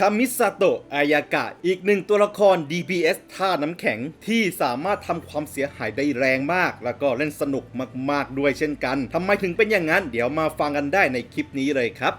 คามิซาโตะอายากะ อีกหนึ่งตัวละคร DPS ท่าน้ำแข็งที่สามารถทำความเสียหายได้แรงมาก แล้วก็เล่นสนุกมากๆด้วยเช่นกันทำไมถึงเป็นอย่างนั้น เดี๋ยวมาฟังกันได้ในคลิปนี้เลยครับ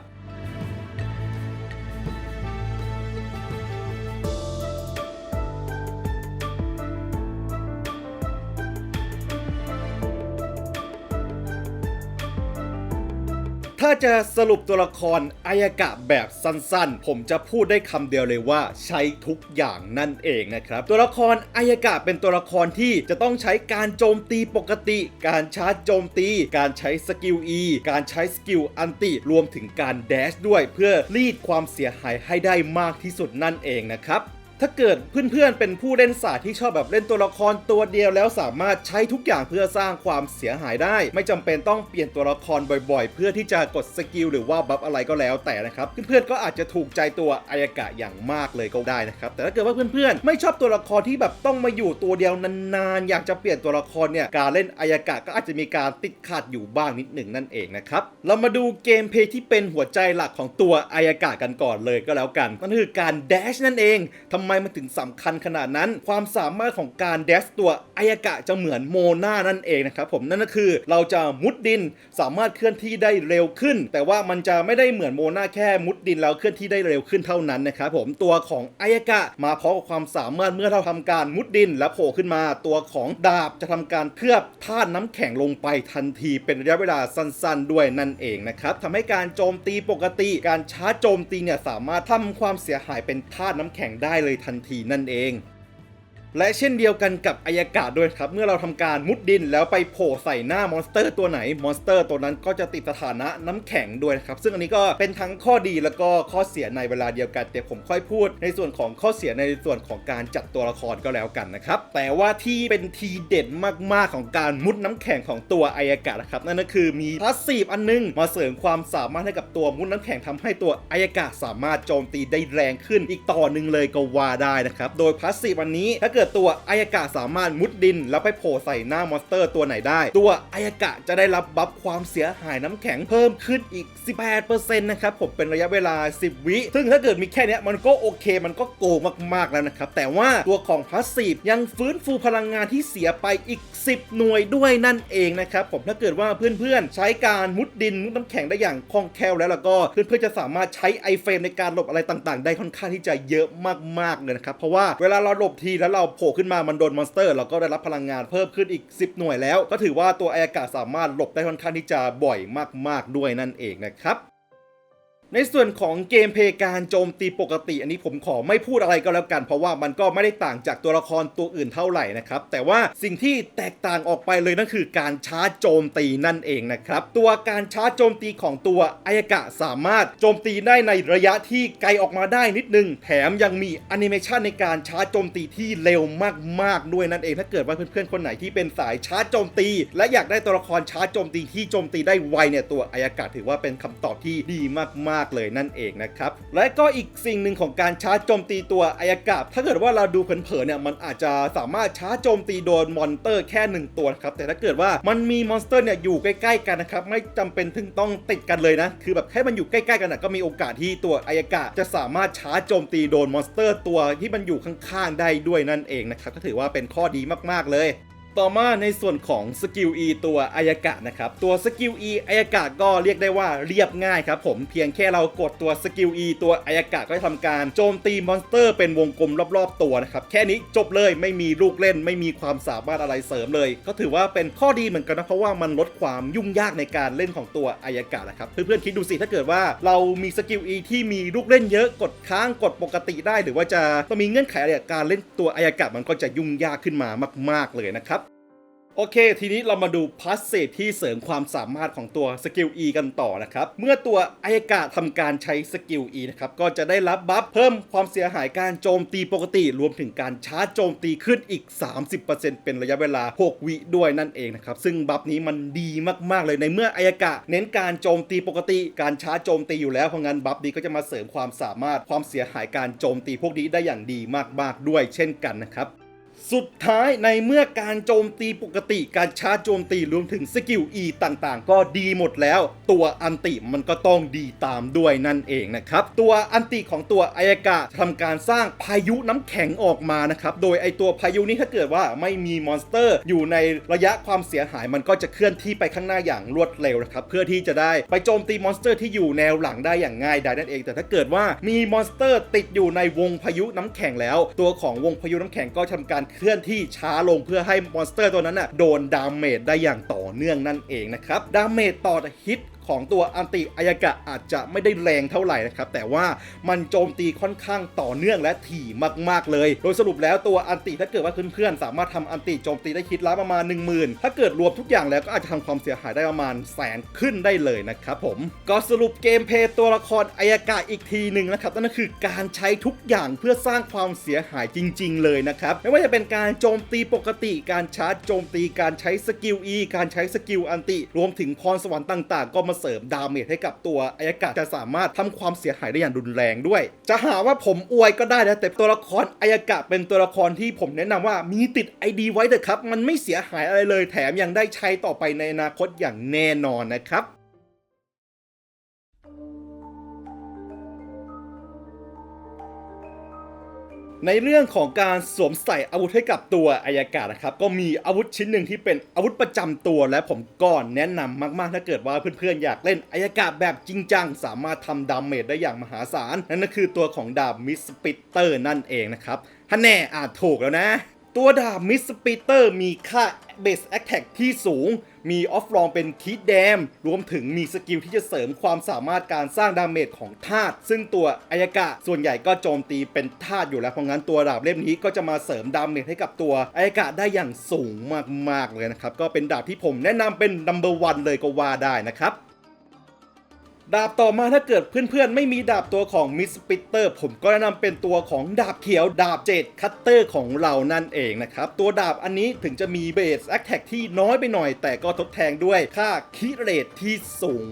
จะสรุปตัวละครอายากะแบบสั้นๆ ผมจะพูดได้คำเดียวเลยว่าใช้ทุกอย่างนั่นเองนะครับ ตัวละครอายากะเป็นตัวละครที่จะต้องใช้การโจมตีปกติ การชาร์จโจมตี การใช้สกิล E การใช้สกิลอันติรวมถึงการแดชด้วย เพื่อรีดความเสียหายให้ได้มากที่สุดนั่นเองนะครับ ถ้าเกิดเพื่อนๆ เป็นผู้เล่นศาสตร์ที่ชอบแบบเล่นตัวละครตัวเดียวแล้วสามารถใช้ทุกอย่างเพื่อสร้างความเสียหายได้ ไม่จำเป็นต้องเปลี่ยนตัวละครบ่อยๆ เพื่อที่จะกดสกิลหรือว่าบัฟอะไรก็แล้วแต่นะครับเพื่อนๆก็อาจจะถูกใจตัวอายากะอย่างมากเลยก็ได้นะครับแต่ถ้าเกิดว่าเพื่อนๆ ไม่ชอบตัวละครที่แบบต้องมาอยู่ตัวเดียวนานๆอยากจะเปลี่ยนตัวละครเนี่ยการเล่นอายากะก็อาจจะมีการติดขัดอยู่บ้างนิดหนึ่งนั่นเองนะครับเรามาดูเกมเพย์ที่เป็นหัวใจหลักของตัวอายากะกันก่อนเลยก็แล้วกันนั่นคือการแดชนั่นเองทำไมมันถึงสำคัญขนาดนั้น ความสามารถของการแดชตัวอายากะจะเหมือนโมนานั่นเองนะครับผมนั่นก็คือเราจะมุดดินสามารถเคลื่อนที่ได้เร็วขึ้น แต่ว่ามันจะไม่ได้เหมือนโมนาแค่มุดดินแล้วเคลื่อนที่ได้เร็วขึ้นเท่านั้นนะครับผมตัวของอายากะมาพร้อมกับความสามารถเมื่อเราทำการมุดดินแล้วโผล่ขึ้นมา ตัวของดาบจะทำการเคลือบธาตุน้ำแข็งลงไปทันทีเป็นระยะเวลาสั้น ๆ ด้วยนั่นเองนะครับทำให้การโจมตีปกติ การช้าโจมตีเนี่ยสามารถทำความเสียหายเป็นธาตุน้ำแข็งได้เลยทันทีนั่นเอง และเช่นเดียวกันกับอายากะด้วยครับ เมื่อเราทำการมุดดินแล้วไปโผล่ใส่หน้ามอนสเตอร์ตัวไหน มอนสเตอร์ตัวนั้นก็จะติดสถานะน้ำแข็งด้วยนะครับ ซึ่งอันนี้ก็เป็นทั้งข้อดีแล้วก็ข้อเสียในเวลาเดียวกัน แต่ผมค่อยพูด ในส่วนของข้อเสียในส่วนของการจัดตัวละครก็แล้วกันนะครับ แต่ว่าที่เป็นทีเด็ดมากๆของการมุดน้ำแข็งของตัวอายากะนะครับ นั่นก็คือมีพาสซีฟอันนึง มาเสริมความสามารถให้กับตัวมุดน้ำแข็งทำให้ตัวอายากะสามารถโจมตีได้แรงขึ้นอีกต่อหนึ่งเลยก็ว่าได้นะครับ โดยพาสซีฟอันนี้ถ้าเกิดตัวอายากะสามารถมุดดิน แล้วไปโผล่ใส่หน้ามอนสเตอร์ตัวไหนได้ ตัวอายากะจะได้รับบัฟความเสียหายน้ำแข็งเพิ่มขึ้นอีก 18%นะครับผมเป็นระยะเวลา 10 วิ ซึ่งถ้าเกิดมีแค่นี้มันก็โอเค มันก็โกงมากๆแล้วนะครับ แต่ว่าตัวของพาสซีฟยังฟื้นฟูพลังงานที่เสียไปอีก 10 หน่วยด้วยนั่นเองนะครับผมถ้าเกิดว่าเพื่อนๆ ใช้การมุดดินมุดน้ำแข็งได้อย่างคล่องแคล่วแล้วแล้วก็เพื่อนๆจะสามารถใช้ไอเฟรมในการหลบอะไรต่างๆ ได้ค่อนข้างที่จะเยอะมากๆเลยนะครับเพราะว่าเวลาเราหลบทีแล้วเราโผล่ขึ้นมามันโดนมอนสเตอร์เราก็ได้รับพลังงานเพิ่มขึ้นอีก 10 หน่วยแล้ว ก็ถือว่าตัวอายากาศสามารถหลบได้ค่อนข้างที่จะบ่อยมาก ๆ ด้วยนั่นเองนะครับ ในส่วนของเกมเพย์การโจมตีปกติ อันนี้ผมขอไม่พูดอะไรก็แล้วกัน เพราะว่ามันก็ไม่ได้ต่างจากตัวละครตัวอื่นเท่าไหร่นะครับ แต่ว่าสิ่งที่แตกต่างออกไปเลยนั่นคือการชาร์จโจมตีนั่นเองนะครับ ตัวการชาร์จโจมตีของตัวอายกะสามารถโจมตีได้ในระยะที่ไกลออกมาได้นิดนึง แถมยังมีแอนิเมชันในการชาร์จโจมตีที่เร็วมากๆด้วยนั่นเอง ถ้าเกิดว่าเพื่อนๆคนไหนที่เป็นสายชาร์จโจมตี และอยากได้ตัวละครชาร์จโจมตีที่โจมตีได้ไวเนี่ยตัวอายกะถือว่าเป็นคำตอบที่ดีมากๆเลยนั่นเองนะครับ และก็อีกสิ่งหนึ่งของการชาร์จโจมตีตัวไอายากะถ้าเกิดว่าเราดูเผินๆเนี่ยมันอาจจะสามารถชาร์จโจมตีโดนมอนเตอร์แค่หนึ่งตัวครับ แต่ถ้าเกิดว่ามันมีมอนสเตอร์เนี่ยอยู่ใกล้ๆกันนะครับ ไม่จำเป็นถึงต้องติดกันเลยนะ คือแบบให้มันอยู่ใกล้ ๆ กันนะก็มีโอกาสที่ตัวไอายากะจะสามารถชาร์จโจมตีโดนมอนสเตอร์ตัวที่มันอยู่ข้างๆได้ด้วยนั่นเองนะครับก็ถือว่าเป็นข้อดีมากๆเลย ต่อมาในส่วนของสกิล E ตัวอายากะนะครับ ตัวสกิล E อายากะก็เรียกได้ว่าเรียบง่ายครับผมเพียงแค่เรากดตัวสกิล E ตัวอายากะก็จะทำการโจมตีมอนสเตอร์เป็นวงกลมรอบๆตัวนะครับ แค่นี้จบเลยไม่มีลูกเล่น ไม่มีความสามารถอะไรเสริมเลย ก็ถือว่าเป็นข้อดีเหมือนกันนะเพราะว่ามันลดความยุ่งยากในการเล่นของตัวอายากะนะครับเพื่อนๆคิดดูสิถ้าเกิดว่าเรามีสกิล E ที่มีลูกเล่นเยอะกดค้างกดปกติได้ หรือว่าจะต้องมีเงื่อนไขอะไรการเล่นตัวอายากะมันก็จะยุ่งยากขึ้นมามาก ๆเลยนะครับ โอเค ทีนี้เรามาดูพาสซีฟที่เสริมความสามารถของตัวสกิล E กันต่อนะครับ เมื่อตัวอายากะทำการใช้สกิล E นะครับ ก็จะได้รับบัฟเพิ่มความเสียหายการโจมตีปกติ รวมถึงการชาร์จโจมตีขึ้นอีก 30%เป็นระยะเวลา 6 วิด้วยนั่นเองนะครับ ซึ่งบัฟนี้มันดีมาก ๆ เลยในเมื่ออายากะเน้นการโจมตีปกติ การชาร์จโจมตีอยู่แล้ว เพราะงั้นบัฟนี้ก็จะมาเสริมความสามารถความเสียหายการโจมตีพวกนี้ได้อย่างดีมาก ๆ ด้วย เช่นกันนะครับ สุดท้ายในเมื่อการโจมตีปกติการชาร์จโจมตีรวมถึงสกิล E ต่างๆ ก็ดีหมดแล้ว ตัวอันติมันก็ต้องดีตามด้วยนั่นเองนะครับ ตัวอันติของตัวอายากะทำการสร้างพายุน้ำแข็งออกมานะครับ โดยไอตัวพายุนี้ถ้าเกิดว่าไม่มีมอนสเตอร์ อยู่ในระยะความเสียหายมันก็จะเคลื่อนที่ไปข้างหน้าอย่างรวดเร็วนะครับเพื่อที่จะได้ไปโจมตีมอนสเตอร์ที่อยู่แนวหลังได้อย่างง่ายดายนั่นเอง แต่ถ้าเกิดว่ามีมอนสเตอร์ติดอยู่ในวงพายุน้ำแข็งแล้ว ตัวของวงพายุน้ำแข็งก็ทำการเเคลื่อนที่ช้าลงเพื่อให้มอนสเตอร์ตัวนั้นน่ะโดนดาเมจได้อย่างต่อเนื่องนั่นเองนะครับดาเมจต่อฮิต ของตัวอันติอายากะอาจจะไม่ได้แรงเท่าไหร่นะครับ แต่ว่ามันโจมตีค่อนข้างต่อเนื่องและถี่มาก ๆ เลย โดยสรุปแล้วตัวอันติถ้าเกิดว่าเพื่อนๆสามารถทำอันติโจมตีได้คิดละประมาณ 1 0,000 ถ้าเกิดรวมทุกอย่างแล้วก็อาจจะทำความเสียหายได้ประมาณแสนขึ้นได้เลยนะครับผมก็สรุปเกมเพย์ตัวละครอายากะอีกทีหนึ่งนะครับนั่นก็คือการใช้ทุกอย่างเพื่อสร้างความเสียหายจริง ๆ เลยนะครับไม่ว่าจะเป็นการโจมตีปกติ การชาร์จโจมตีการใช้สกิล E การใช้สกิลอันติ รวมถึงพรสวรรค์ต่าง ๆ ก็มาเสริมดาเมจให้กับตัวอายากะจะสามารถทำความเสียหายได้อย่างรุนแรงด้วย จะหาว่าผมอวยก็ได้นะแต่ตัวละครอายากะเป็นตัวละครที่ผมแนะนำว่ามีติดไอดีไว้เถอะครับ มันไม่เสียหายอะไรเลยแถมยังได้ใช้ต่อไปในอนาคตอย่างแน่นอนนะครับ ในเรื่องของการสวมใส่อาวุธให้กับตัวอายากาศนะครับ ก็มีอาวุธชิ้นหนึ่งที่เป็นอาวุธประจำตัวและผมก่อนแนะนำมากๆ ถ้าเกิดว่าเพื่อนๆ อยากเล่นอายากาศแบบจริงจัง สามารถทำดาเมจได้อย่างมหาศาล นั่นก็คือตัวของดาบมิสปิเตอร์นั่นเองนะครับฮันแน่อาจถูกแล้วนะ ตัวดาบมิสปิเตอร์มีค่าเบสแอคแท็กที่สูง มีออฟลองเป็นคีดแดม รวมถึงมีสกิลที่จะเสริมความสามารถการสร้างดาเมจของธาตุซึ่งตัวอายากะส่วนใหญ่ก็โจมตีเป็นธาตุอยู่แล้ว เพราะงั้นตัวดาบเล่มนี้ก็จะมาเสริมดาเมจให้กับตัวอายากะได้อย่างสูงมากๆเลยนะครับ ก็เป็นดาบที่ผมแนะนำเป็นนัมเบอร์วันเลยก็ว่าได้นะครับ ดาบต่อมาถ้าเกิดเพื่อนๆ ไม่มีดาบตัวของมิสปิเตอร์ผมก็แนะนำเป็นตัวของดาบเขียวดาบเจดคัตเตอร์ของเรานั่นเองนะครับ ตัวดาบอันนี้ถึงจะมีเบสแอคแท็กที่น้อยไปหน่อย แต่ก็ทดแทนด้วยค่าคิเรทที่สูง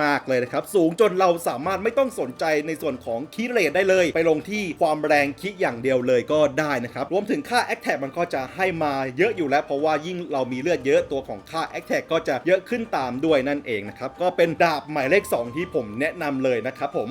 มากๆเลยนะครับ สูงจนเราสามารถไม่ต้องสนใจในส่วนของคิเรทได้เลย ไปลงที่ความแรงคิอย่างเดียวเลยก็ได้นะครับรวมถึงค่าแอคแท็กมันก็จะให้มาเยอะอยู่แล้ว เพราะว่ายิ่งเรามีเลือดเยอะตัวของค่าแอคแท็กก็จะเยอะขึ้นตามด้วยนั่นเองนะครับก็เป็นดาบหมายเลข 2 ที่ผมแนะนำเลยนะครับผม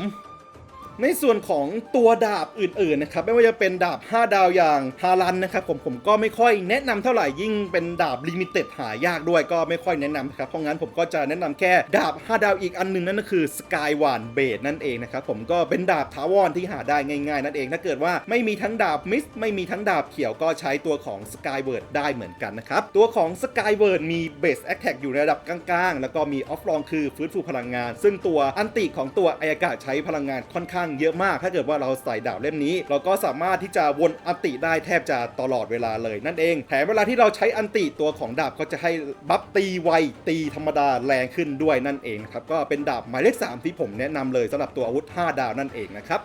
ในส่วนของตัวดาบอื่นๆนะครับไม่ว่าจะเป็นดาบ 5 ดาวอย่างฮารันนะครับผมผมก็ไม่ค่อยแนะนำเท่าไหร่ยิ่งเป็นดาบลิมิเต็ดหายากด้วยก็ไม่ค่อยแนะนำครับเพราะงั้นผมก็จะแนะนำแค่ดาบ 5 ดาวอีกอันหนึงนั่นก็คือสกายวานเบดนั่นเองนะครับผมก็เป็นดาบถาวรที่หาได้ง่าย ๆ นั่นเองถ้าเกิดว่าไม่มีทั้งดาบมิสไม่มีทั้งดาบเขียวก็ใช้ตัวของสกายเวิร์ดได้เหมือนกันนะครับตัวของสกายเวิร์ดมีเบสแอคแท็กอยู่ในระดับกลางๆ แล้วก็มีออฟลองคือฟื้นฟูพลังงาน ซึ่งตัวอันติของตัวอายากาใช้พลังงานค่อนข้างเยอะมาก ถ้าเกิดว่าเราใส่ดาบเล่มนี้ เราก็สามารถที่จะวนอันติได้แทบจะตลอดเวลาเลยนั่นเอง แถมเวลาที่เราใช้อันติตัวของดาบก็จะให้บัฟตีไวตีธรรมดาแรงขึ้นด้วยนั่นเองนะครับก็เป็นดาบหมายเลข3ที่ผมแนะนำเลยสำหรับตัวอาวุธ 5 ดาวนั่นเองนะครับ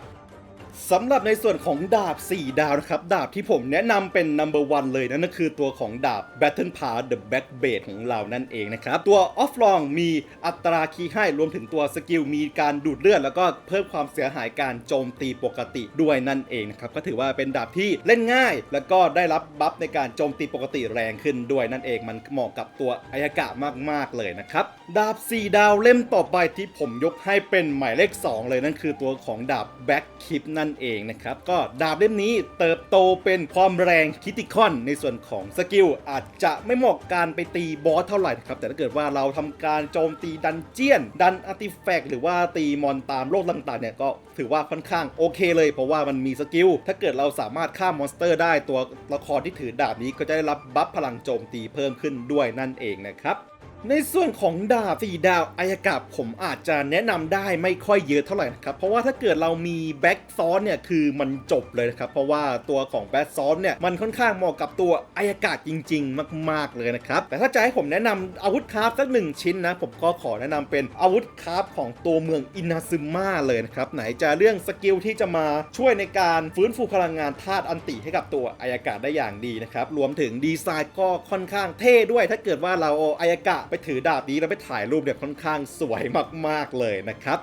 สำหรับในส่วนของดาบ 4 ดาวนะครับ ดาบที่ผมแนะนำเป็น number one เลยนั่นก็คือตัวของดาบ Battle Pass The Back Blade ของเรานั่นเองนะครับ ตัว Off Long มีอัตราคีย์ให้รวมถึงตัวสกิลมีการดูดเลือด แล้วก็เพิ่มความเสียหายการโจมตีปกติด้วยนั่นเองนะครับ ก็ถือว่าเป็นดาบที่เล่นง่าย แล้วก็ได้รับบัฟในการโจมตีปกติแรงขึ้นด้วยนั่นเองมันเหมาะกับตัวอายากะมาก ๆ เลยนะครับดาบ 4 ดาวเล่มต่อไปที่ผมยกให้เป็นหมายเลข 2 เลยนั่นคือตัวของดาบ Back Keep นั่นเองนะครับ ก็ดาบเล่มนี้เติบโตเป็นความแรงคิติคอนในส่วนของสกิลอาจจะไม่เหมาะการไปตีบอสเท่าไหร่นะครับ แต่ถ้าเกิดว่าเราทำการโจมตีดันเจียน ดันอาร์ติแฟกต์หรือว่าตีมอนตามโลกต่างๆเนี่ยก็ถือว่าค่อนข้างโอเคเลย เพราะว่ามันมีสกิลถ้าเกิดเราสามารถฆ่ามอนสเตอร์ ได้ตัวละครที่ถือดาบนี้ก็จะได้รับบัฟพลังโจมตีเพิ่มขึ้นด้วยนั่นเองนะครับ ในส่วนของดาบสี่ดาวอายากาศผมอาจจะแนะนำได้ไม่ค่อยเยอะเท่าไหร่นะครับ เพราะว่าถ้าเกิดเรามีแบ็กซ้อนเนี่ยคือมันจบเลยนะครับ เพราะว่าตัวของแบ็กซ้อนเนี่ยมันค่อนข้างเหมาะกับตัวอายากาศจริง ๆ มาก ๆเลยนะครับ แต่ถ้าจะให้ผมแนะนำอาวุธคราฟสักหนึ่งชิ้นนะ ผมก็ขอแนะนำเป็นอาวุธคราฟของตัวเมืองอินาซึมะเลยนะครับ ไหนจะเรื่องสกิลที่จะมาช่วยในการฟื้นฟูพลังงานธาตุอันติให้กับตัวอายากาศได้อย่างดีนะครับรวมถึงดีไซน์ก็ค่อนข้างเท่ด้วย ถ้าเกิดว่าเราอาอายากะไปถือดาบนี้แล้วไปถ่ายรูปเนี่ยค่อนข้างสวยมากๆเลยนะครับ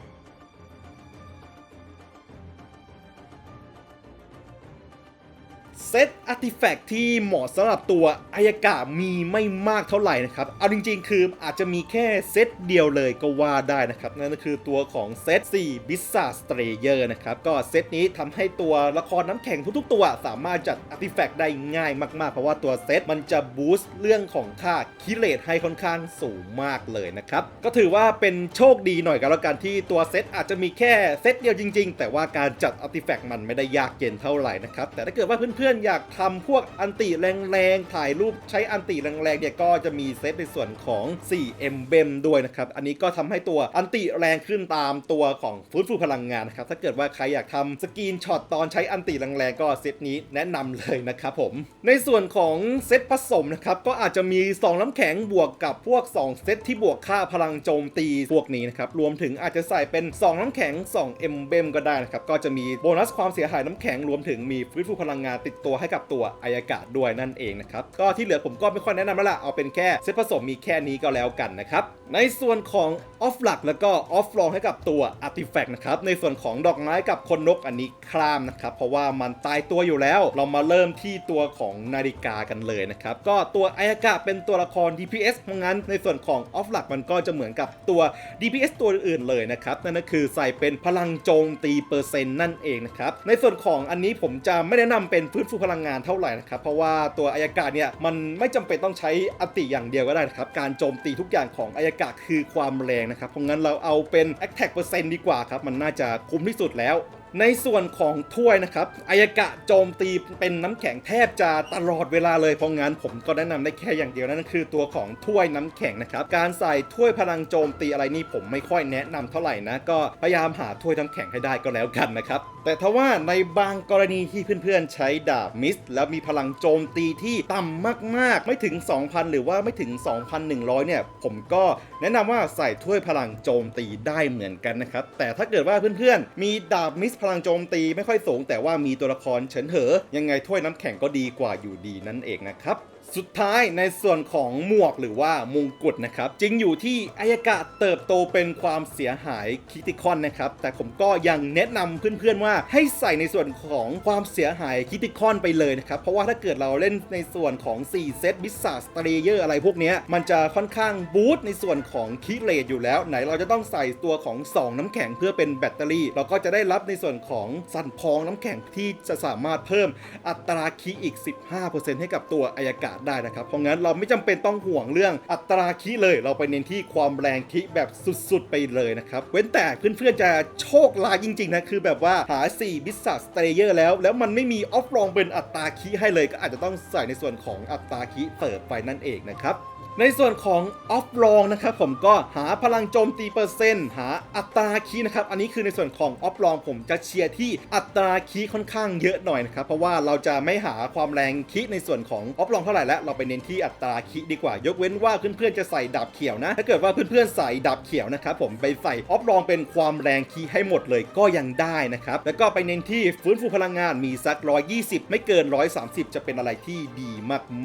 เซตอาร์ติแฟกที่เหมาะสำหรับตัวอายากะมีไม่มากเท่าไหร่นะครับ เอาจริงๆ คืออาจจะมีแค่เซตเดียวเลยก็ว่าได้นะครับ นั่นก็คือตัวของเซต4 b i s a s t r a y e r นะครับ ก็เซตนี้ทำให้ตัวละครน้ำแข็งทุกๆ ตัวสามารถจัดอาร์ติแฟกได้ง่ายมากๆ เพราะว่าตัวเซตมันจะบูสต์เรื่องของค่าคิเลตให้ค่อนข้างสูงมากเลยนะครับ ก็ถือว่าเป็นโชคดีหน่อยกันแล้วกันที่ตัวเซตอาจจะมีแค่เซตเดียวจริง ๆ แต่ว่าการจัดอาร์ติแฟกมันไม่ได้ยากเย็นเท่าไหร่นะครับแต่ถ้าเกิดว่าเพื่อนๆอยากทำพวกอันติแรงๆ ถ่ายรูปใช้อันติแรงๆเนี่ยก็จะมีเซตในส่วนของ 4 e m b l e m ด้วยนะครับ อันนี้ก็ทำให้ตัวอันติแรงขึ้นตามตัวของฟื้นฟูพลังงานนะครับ ถ้าเกิดว่าใครอยากทำสกรีนช็อตตอนใช้อันติแรงๆ ก็เซตนี้แนะนำเลยนะครับผม ในส่วนของเซตผสมนะครับก็อาจจะมี 2 น้ำแข็งบวกกับพวก 2 เซตที่บวกค่าพลังโจมตีพวกนี้นะครับ รวมถึงอาจจะใส่เป็น 2 น้ำแข็ง 2 e m b l e m ก็ได้นะครับ ก็จะมีโบนัสความเสียหายน้ำแข็งรวมถึงมีฟื้นฟูพลังงานติดตัวให้กับตัวอายากาศด้วยนั่นเองนะครับ ก็ที่เหลือผมก็ไม่ค่อยแนะนำแล้วล่ะ เอาเป็นแค่เซตผสมมีแค่นี้ก็แล้วกันนะครับ ในส่วนของออฟหลักแล้วก็ออฟรองให้กับตัวอาร์ติแฟกต์นะครับ ในส่วนของดอกไม้กับคนนกอันนี้คลามนะครับ เพราะว่ามันตายตัวอยู่แล้ว เรามาเริ่มที่ตัวของนาฬิกากันเลยนะครับ ก็ตัวอายากะเป็นตัวละคร DPS เพราะงั้นในส่วนของออฟหลักมันก็จะเหมือนกับตัว DPS ตัวอื่นเลยนะครับ นั่นก็คือใส่เป็นพลังโจมตีเปอร์เซ็นต์นั่นเองนะครับ ในส่วนของอันนี้ผมจะไม่แนะนำเป็นฟื้นฟูพลังงานเท่าไหร่นะครับ เพราะว่าตัวอายากะเนี่ยมันไม่จำเป็นต้องใช้อติอย่างเดียวก็ได้นะครับ การโจมตีทุกอย่างของอายากะคือความแรงนะครับ เพราะงั้นเราเอาเป็น attack เปอร์เซ็นต์ดีกว่าครับ มันน่าจะคุ้มที่สุดแล้วในส่วนของถ้วยนะครับอายกะโจมตีเป็นน้ำแข็งแทบจะตลอดเวลาเลยเพราะงั้นผมก็แนะนำได้แค่อย่างเดียวนั่นคือตัวของถ้วยน้ำแข็งนะครับ การใส่ถ้วยพลังโจมตีอะไรนี่ผมไม่ค่อยแนะนำเท่าไหร่นะ ก็พยายามหาถ้วยน้ำแข็งให้ได้ก็แล้วกันนะครับ แต่ถ้าว่าในบางกรณีที่เพื่อนๆใช้ดาบมิส แล้วมีพลังโจมตีที่ต่ำมากๆ ไม่ถึง 2,000 หรือว่าไม่ถึง 2,100 เนี่ย ผมก็แนะนำว่าใส่ถ้วยพลังโจมตีได้เหมือนกันนะครับแต่ถ้าเกิดว่าเพื่อนๆมีดาบมิสพลังโจมตีไม่ค่อยสูง แต่ว่ามีตัวละครเฉินเหอยังไงถ้วยน้ำแข็งก็ดีกว่าอยู่ดีนั่นเองนะครับ สุดท้ายในส่วนของหมวกหรือว่ามงกุฎนะครับจริงอยู่ที่อายกะเติบโตเป็นความเสียหายคิติคอนนะครับแต่ผมก็ยังแนะนำเพื่อนๆว่าให้ใส่ในส่วนของความเสียหายคิติคอนไปเลยนะครับเพราะว่าถ้าเกิดเราเล่นในส่วนของ 4 เซตบิสซาสเตรเยอร์อะไรพวกนี้มันจะค่อนข้างบูตในส่วนของคิเลตอยู่แล้ว ไหนเราจะต้องใส่ตัวของ 2 น้ำแข็งเพื่อเป็นแบตเตอรี่ เราก็จะได้รับในส่วนของสั่นพองน้ำแข็งที่จะสามารถเพิ่มอัตราคีอีก 15%ให้กับตัวอายกะได้นะครับ เพราะงั้นเราไม่จำเป็นต้องห่วงเรื่องอัตราคีเลย เราไปเน้นที่ความแรงคีแบบสุดๆ ไปเลยนะครับ เว้นแต่เพื่อนๆจะโชคลายจริงๆนะ คือแบบว่าหา 4 บิสซัสเตเยอร์แล้ว แล้วมันไม่มีออฟรองเป็นอัตราคีให้เลย ก็อาจจะต้องใส่ในส่วนของอัตราคีเปิดไปนั่นเองนะครับ ในส่วนของออฟลองนะครับผมก็หาพลังโจมตีเปอร์เซ็นต์หาอัตราคีย์นะครับ อันนี้คือในส่วนของออฟลองผมจะเชียร์ที่อัตราคีย์ค่อนข้างเยอะหน่อยนะครับ เพราะว่าเราจะไม่หาความแรงคีย์ในส่วนของออฟลองเท่าไหร่แล้วเราไปเน้นที่อัตราคีย์ดีกว่า ยกเว้นว่าเพื่อนๆจะใส่ดาบเขียวนะ ถ้าเกิดว่าเพื่อนๆใส่ดาบเขียวนะครับผมไปใส่ออฟลองเป็นความแรงคีย์ให้หมดเลยก็ยังได้นะครับแล้วก็ไปเน้นที่ฟื้นฟูพลังงานมีสัก 120 ไม่เกิน 130 จะเป็นอะไรที่ดี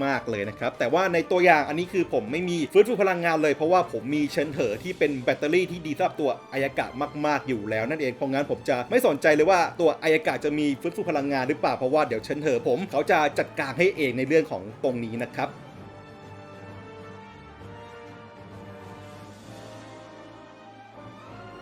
มากๆเลยนะครับแต่ว่าในตัวอย่างอันนี้คือผมไม่มีฟื้นฟูพลังงานเลยเพราะว่าผมมีเชนเหอที่เป็นแบตเตอรี่ที่ดีสำหรับตัวอายากะมาก ๆ อยู่แล้วนั่นเองเพราะงั้นผมจะไม่สนใจเลยว่าตัวอายากะจะมีฟื้นฟูพลังงานหรือเปล่าเพราะว่าเดี๋ยวเชนเหอผมเขาจะจัดการให้เองในเรื่องของตรงนี้นะครับ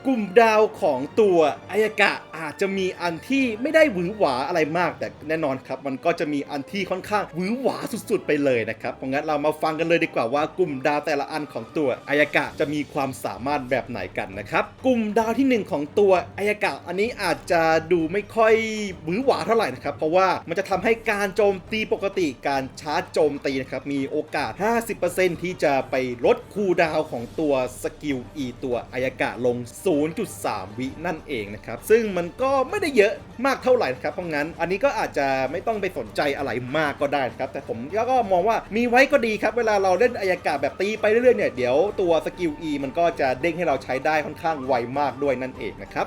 กลุ่มดาวของตัวอายากะ อาจจะมีอันที่ไม่ได้หวือหวาอะไรมาก แต่แน่นอนครับ มันก็จะมีอันที่ค่อนข้างหวือหวาสุดๆ ไปเลยนะครับเพราะงั้นเรามาฟังกันเลยดีกว่าว่ากลุ่มดาวแต่ละอันของตัวอายากะจะมีความสามารถแบบไหนกันนะครับ กลุ่มดาวที่หนึ่งของตัวอายากะ อันนี้อาจจะดูไม่ค่อยหวือหวาเท่าไหร่นะครับ เพราะว่ามันจะทำให้การโจมตีปกติการชาร์จโจมตีนะครับมีโอกาส 50%ที่จะไปลดคูดาวของตัวสกิล E ตัวอายากะลง 0.3 วินั่นเองนะครับ ซึ่งมันก็ไม่ได้เยอะมากเท่าไหร่นะครับเพราะงั้น อันนี้ก็อาจจะไม่ต้องไปสนใจอะไรมากก็ได้นะครับ แต่ผมก็มองว่ามีไว้ก็ดีครับ เวลาเราเล่นอายากะแบบตีไปเรื่อยๆเนี่ยเดี๋ยวตัวสกิล E มันก็จะเด้งให้เราใช้ได้ค่อนข้างไวมากด้วยนั่นเองนะครับ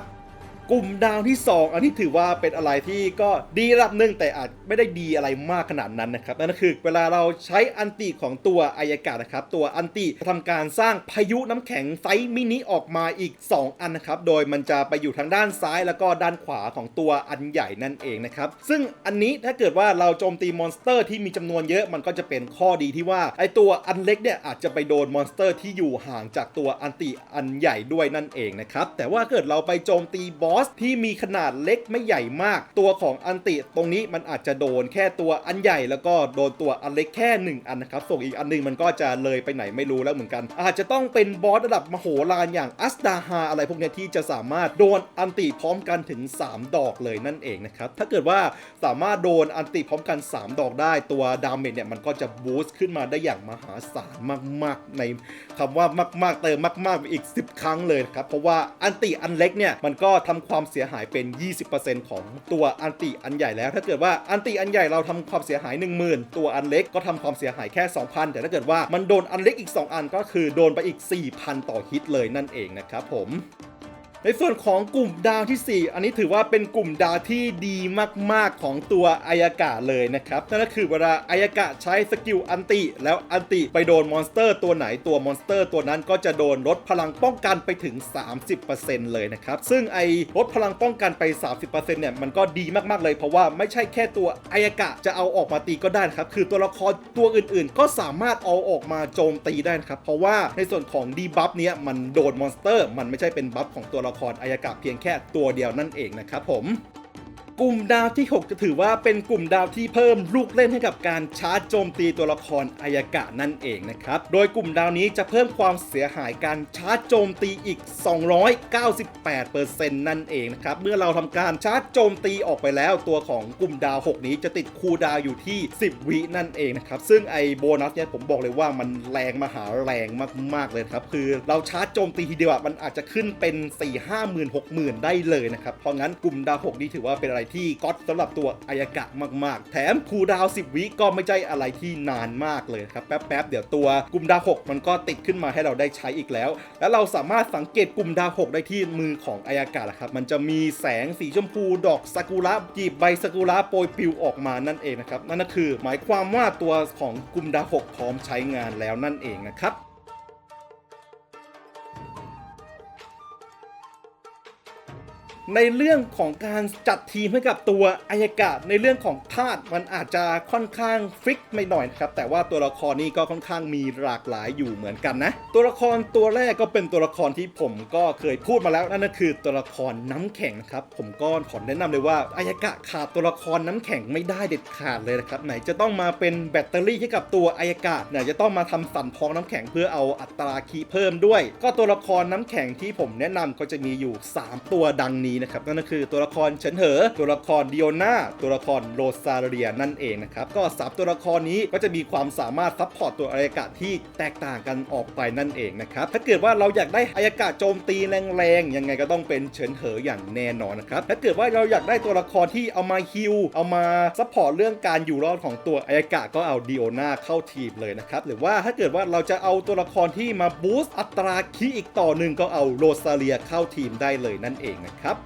กลุ่มดาวที่ 2 อันนี้ถือว่าเป็นอะไรที่ก็ดีระดับหนึ่งแต่อาจไม่ได้ดีอะไรมากขนาดนั้นนะครับนั่นก็คือเวลาเราใช้อันติของตัวอายากาศนะครับ ตัวอันติจะทำการสร้างพายุน้ำแข็งไซส์มินิออกมาอีก 2 อันนะครับ โดยมันจะไปอยู่ทางด้านซ้ายแล้วก็ด้านขวาของตัวอันใหญ่นั่นเองนะครับ ซึ่งอันนี้ถ้าเกิดว่าเราโจมตีมอนสเตอร์ที่มีจำนวนเยอะมันก็จะเป็นข้อดีที่ว่าไอตัวอันเล็กเนี่ยอาจจะไปโดนมอนสเตอร์ที่อยู่ห่างจากตัวอันติอันใหญ่ด้วยนั่นเองนะครับแต่ว่าเกิดเราไปโจมตีบออสที่มีขนาดเล็กไม่ใหญ่มาก ตัวของอันติตรงนี้มันอาจจะโดนแค่ตัวอันใหญ่แล้วก็โดนตัวอันเล็กแค่หนึ่งอันนะครับ ส่วนอีกอันหนึงมันก็จะเลยไปไหนไม่รู้แล้วเหมือนกัน อาจจะต้องเป็นบอสระดับมโหฬารอย่างอัสดาฮาอะไรพวกนี้ที่จะสามารถโดนอันติพร้อมกันถึง 3 ดอกเลยนั่นเองนะครับ ถ้าเกิดว่าสามารถโดนอันติพร้อมกัน 3 ดอกได้ตัวดาเมจเนี่ยมันก็จะบูสต์ขึ้นมาได้อย่างมหาศาลมากๆ ในคำว่ามาก ๆ เติมมากๆไปอีก 10 ครั้งเลยครับเพราะว่าอันติอันเล็กเนี่ยมันก็ทำความเสียหายเป็น 20%ของตัวอันติอันใหญ่แล้ว ถ้าเกิดว่าอันติอันใหญ่เราทำความเสียหาย 10,000 ตัวอันเล็กก็ทำความเสียหายแค่ 2,000 แต่ถ้าเกิดว่ามันโดนอันเล็กอีก 2 อันก็คือโดนไปอีก 4,000 ต่อฮิตเลยนั่นเองนะครับผม ในส่วนของกลุ่มดาวที่ 4 อันนี้ถือว่าเป็นกลุ่มดาวที่ดีมาก ๆ ของตัวอายากะเลยนะครับ นั่นก็คือเวลาอายากะใช้สกิลอันติ แล้วอันติไปโดนมอนสเตอร์ตัวไหนตัวมอนสเตอร์ตัวนั้นก็จะโดนลดพลังป้องกันไปถึง 30%เลยนะครับ ซึ่งไอ้ลดพลังป้องกันไป 30%เนี่ยมันก็ดีมาก ๆ เลยเพราะว่าไม่ใช่แค่ตัวอายากะจะเอาออกมาตีก็ได้ครับ คือตัวละครตัวอื่น ๆ ก็สามารถเอาออกมาโจมตีได้นะครับ เพราะว่าในส่วนของดีบัฟเนี้ยมันโดนมอนสเตอร์ มันไม่ใช่เป็นบัฟของตัวละครอายากะเพียงแค่ตัวเดียวนั่นเองนะครับผม กลุ่มดาวที่ 6 จะถือว่าเป็นกลุ่มดาวที่เพิ่มลูกเล่นให้กับการชาร์จโจมตีตัวละครอายากะนั่นเองนะครับ โดยกลุ่มดาวนี้จะเพิ่มความเสียหายการชาร์จโจมตีอีก 298%นั่นเองนะครับ เมื่อเราทำการชาร์จโจมตีออกไปแล้ว ตัวของกลุ่มดาว 6 นี้จะติดคูดาวอยู่ที่ 10 วินั่นเองนะครับ ซึ่งไอโบนัสเนี่ยผมบอกเลยว่ามันแรงมหาแรงมากๆเลยครับ คือเราชาร์จโจมตีทีเดียวมันอาจจะขึ้นเป็น 4 5 0 0 0 0 6 0 0 0 ได้เลยนะครับ เพราะงั้นกลุ่มดาว 6 นี้ถือว่าเป็นอะไรที่ก๊อตสำหรับตัวอายากะมาก ๆ แถมคูดาว 10 วิก็ไม่ใช่อะไรที่นานมากเลยครับ แป๊บ ๆ เดี๋ยวตัวกลุ่มดาว 6 มันก็ติดขึ้นมาให้เราได้ใช้อีกแล้ว แล้วเราสามารถสังเกตกลุ่มดาว 6 ได้ที่มือของอายากะนะครับ มันจะมีแสงสีชมพูดอกซากุระจีบใบซากุระโปรยปลิวออกมานั่นเองนะครับ นั่นก็คือหมายความว่าตัวของกลุ่มดาว 6 พร้อมใช้งานแล้วนั่นเองนะครับ ในเรื่องของการจัดทีมให้กับตัวอายกากะในเรื่องของธาตุมันอาจจะค่อนข้างฟิกไม่หน่อยนะครับแต่ว่าตัวละครนี้ก็ค่อนข้างมีหลากหลายอยู่เหมือนกันนะ ตัวละครตัวแรกก็เป็นตัวละครที่ผมก็เคยพูดมาแล้วนั่นก็คือตัวละครน้ำแข็งนะครับผมก็ขอแนะนำเลยว่าอายากะขาดตัวละครน้ำแข็งไม่ได้เด็ดขาดเลยนะครับไหนจะต้องมาเป็นแบตเตอรี่ให้กับตัวอายากะไหนจะต้องมาทำสั่นพองน้ำแข็งเพื่อเอาอัตราคีเพิ่มด้วย ก็ตัวละครน้ำแข็งที่ผมแนะนำก็จะมีอยู่ 3 ตัวดังนี้นะครับนั่นก็คือตัวละครเฉินเหอ ตัวละครดิโอนาตัวละครโรซาเรียนั่นเองนะครับก็สามตัวละครนี้ก็จะมีความสามารถซัพพอร์ตตัวอายากะที่แตกต่างกันออกไปนั่นเองนะครับถ้าเกิดว่าเราอยากได้อายากะโจมตีแรงๆยังไงก็ต้องเป็นเฉินเหออย่างแน่นอนนะครับถ้าเกิดว่าเราอยากได้ตัวละครที่เอามาฮิลเอามาซัพพอร์ตเรื่องการอยู่รอดของตัวอายากะก็เอาดิโอนาเข้าทีมเลยนะครับหรือว่าถ้าเกิดว่าเราจะเอาตัวละครที่มาบูสต์อัตราคีอีกต่อหนึ่งก็เอาโรซาเลียเข้าทีมได้เลยนั่นเองนะครับ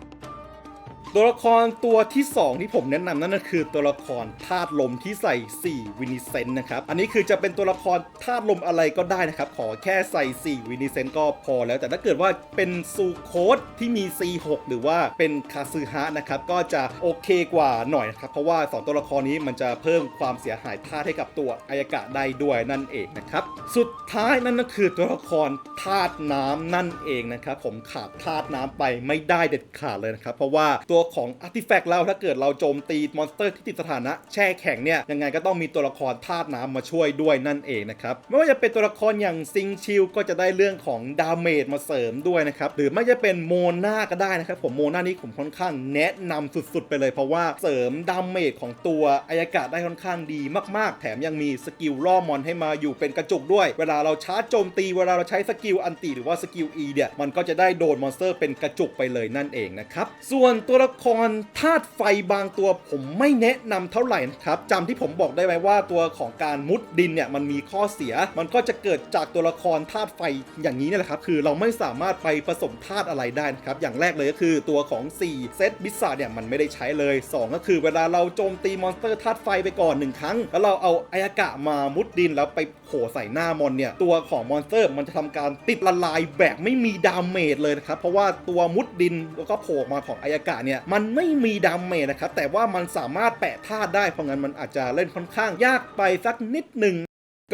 ตัวละครตัวที่ 2 ที่ผมแนะนำนั่นก็คือตัวละครธาตุลมที่ใส่ 4 วินิเซนต์นะครับ อันนี้คือจะเป็นตัวละครธาตุลมอะไรก็ได้นะครับ ขอแค่ใส่ 4 วินิเซนต์ก็พอแล้ว แต่ถ้าเกิดว่าเป็นซูโคดที่มี C6 หรือว่าเป็นคาซึฮะนะครับ ก็จะโอเคกว่าหน่อยนะครับ เพราะว่า 2 ตัวละครนี้มันจะเพิ่มความเสียหายธาตุให้กับตัวอายกะได้ด้วยนั่นเองนะครับ สุดท้ายนั่นก็คือตัวละครธาตุน้ำนั่นเองนะครับ ผมขาดธาตุน้ำไปไม่ได้เด็ดขาดเลยนะครับ เพราะว่าตัวของอาร์ติแฟกต์เราถ้าเกิดเราโจมตีมอนสเตอร์ที่ติดสถานะแช่แข็งเนี่ยยังไงก็ต้องมีตัวละครธาตุน้ำมาช่วยด้วยนั่นเองนะครับไม่ว่าจะเป็นตัวละครอย่างซิงชิลก็จะได้เรื่องของดาเมจมาเสริมด้วยนะครับหรือไม่จะเป็นโมนาก็ได้นะครับผมโมนานี้ผมค่อนข้างแนะนำสุดๆ ไปเลยเพราะว่าเสริมดาเมจของตัวอายากะได้ค่อนข้างดีมากๆ แถมยังมีสกิลล่อมอนให้มาอยู่เป็นกระจุกด้วย เวลาเราชาร์จโจมตีเวลาเราใช้สกิลอันติหรือว่าสกิล E เนี่ยมันก็จะได้โดนมอนสเตอร์เป็นกระจุกไปเลยนั่นเองนะครับส่วนตัวละละครธาตุไฟบางตัวผมไม่แนะนำเท่าไหร่นะครับจำที่ผมบอกได้ไหมว่าตัวของการมุดดินเนี่ยมันมีข้อเสีย มันก็จะเกิดจากตัวละครธาตุไฟอย่างนี้นี่แหละครับ คือเราไม่สามารถไปผสมธาตุอะไรได้นะครับ อย่างแรกเลยก็คือตัวของ 4 เซตบิสซาเนี่ยมันไม่ได้ใช้เลย 2 ก็คือเวลาเราโจมตีมอนสเตอร์ธาตุไฟไปก่อนหนึ่งครั้ง แล้วเราเอาอายากะมามุดดินแล้วไปโผใส่หน้ามอนเนี่ยตัวของมอนสเตอร์มันจะทำการติดละลายแบบไม่มีดาเมจเลยนะครับเพราะว่าตัวมุดดินแล้วก็โผมาของอายากะเนี่ยมันไม่มีดาเมจนะครับแต่ว่ามันสามารถแปะธาตุได้เพราะงั้นมันอาจจะเล่นค่อนข้างยากไปสักนิดหนึ่ง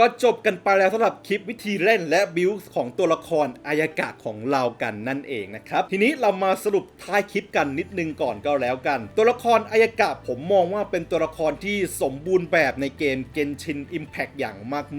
ก็จบกันไปแล้วสำหรับคลิปวิธีเล่นและบิวของตัวละครอายากะของเรากันนั่นเองนะครับ ทีนี้เรามาสรุปท้ายคลิปกันนิดนึงก่อนก็แล้วกัน ตัวละครอายากะผมมองว่าเป็นตัวละครที่สมบูรณ์แบบในเกม Genshin Impact อย่าง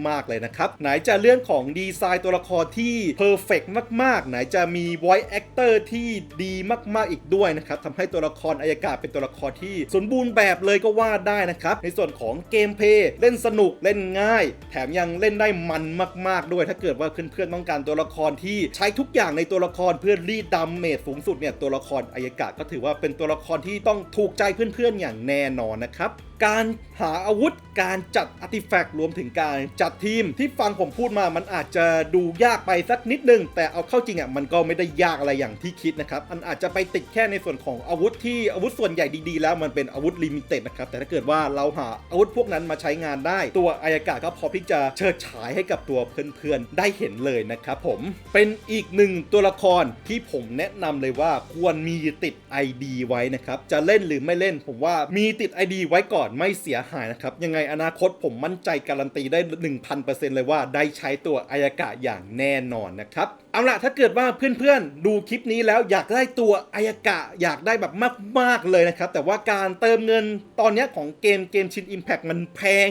มาก ๆ เลยนะครับ ไหนจะเรื่องของดีไซน์ตัวละครที่เพอร์เฟกมาก ๆ ไหนจะมี voice actor ที่ดีมากๆอีกด้วยนะครับทำให้ตัวละครอายากะเป็นตัวละครที่สมบูรณ์แบบเลยก็ว่าได้นะครับในส่วนของเกมเพลย์เล่นสนุกเล่นง่ายแถมยังเล่นได้มันมาก ๆ ด้วย ถ้าเกิดว่าเพื่อนๆต้องการตัวละครที่ใช้ทุกอย่างในตัวละครเพื่อรีดดาเมจสูงสุดเนี่ยตัวละครอายากะก็ถือว่าเป็นตัวละครที่ต้องถูกใจเพื่อนๆอย่างแน่นอนนะครับการหาอาวุธการจัดอาร์ติแฟกต์รวมถึงการจัดทีมที่ฟังผมพูดมามันอาจจะดูยากไปสักนิดนึง แต่เอาเข้าจริงอะมันก็ไม่ได้ยากอะไรอย่างที่คิดนะครับมันอาจจะไปติดแค่ในส่วนของอาวุธที่อาวุธส่วนใหญ่ดีๆ แล้วมันเป็นอาวุธลิมิเต็ดนะครับแต่ถ้าเกิดว่าเราหาอาวุธพวกนั้นมาใช้งานได้ ตัวอายากะก็พอที่จะเชิดฉายให้กับตัวเพื่อนๆได้เห็นเลยนะครับผมเป็นอีกหนึ่งตัวละครที่ผมแนะนำเลยว่าควรมีติด ID ไว้นะครับจะเล่นหรือไม่เล่นผมว่ามีติด ID ไว้ก่อนไม่เสียหายนะครับ ยังไงอนาคตผมมั่นใจการันตีได้ 1000%เลยว่าได้ใช้ตัวอายากะอย่างแน่นอนนะครับเอาล่ะถ้าเกิดว่าเพื่อนๆ ดูคลิปนี้แล้วอยากได้ตัวอายากะอยากได้แบบมากๆเลยนะครับ แต่ว่าการเติมเงินตอนนี้ของเกมเกมชิน Impact มันแพง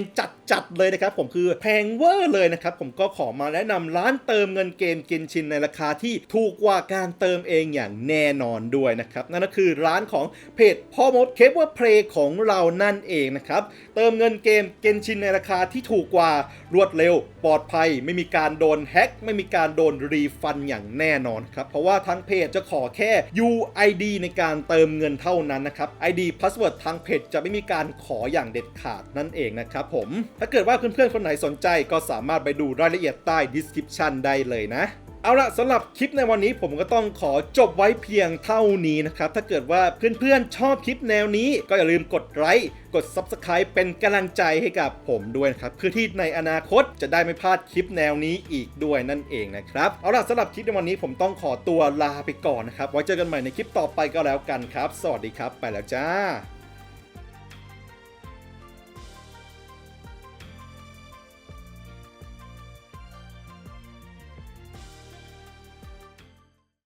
จัดๆเลยนะครับ ผมคือแพงเวอร์เลยนะครับ ผมก็ขอมาแนะนำร้านเติมเงินเกมเกมชินในราคาที่ถูกกว่าการเติมเองอย่างแน่นอนด้วยนะครับ นั่นก็คือร้านของเพจพ่อมดเคเบิลเพลย์ของเรานั่นเองนะครับ เติมเงินเกมเกมชินในราคาที่ถูกกว่ารวดเร็ว ปลอดภัย ไม่มีการโดนแฮ็กไม่มีการโดนรีฟันอย่างแน่นอนครับ เพราะว่าทั้งเพจจะขอแค่ UID ในการเติมเงินเท่านั้นนะครับ ID Password ทางเพจจะไม่มีการขออย่างเด็ดขาดนั่นเองนะครับผมถ้าเกิดว่าเพื่อนๆคนไหนสนใจก็สามารถไปดูรายละเอียดใต้ description ได้เลยนะ เอาละสำหรับคลิปในวันนี้ผมก็ต้องขอจบไว้เพียงเท่านี้นะครับ ถ้าเกิดว่าเพื่อนๆชอบคลิปแนวนี้ ก็อย่าลืมกดไลค์กด Subscribe เป็นกำลังใจให้กับผมด้วยนะครับเพื่อที่ในอนาคตจะได้ไม่พลาดคลิปแนวนี้อีกด้วยนั่นเองนะครับ เอาล่ะสำหรับคลิปในวันนี้ผมต้องขอตัวลาไปก่อนนะครับ ไว้เจอกันใหม่ในคลิปต่อไปก็แล้วกันครับ สวัสดีครับ ไปแล้วจ้า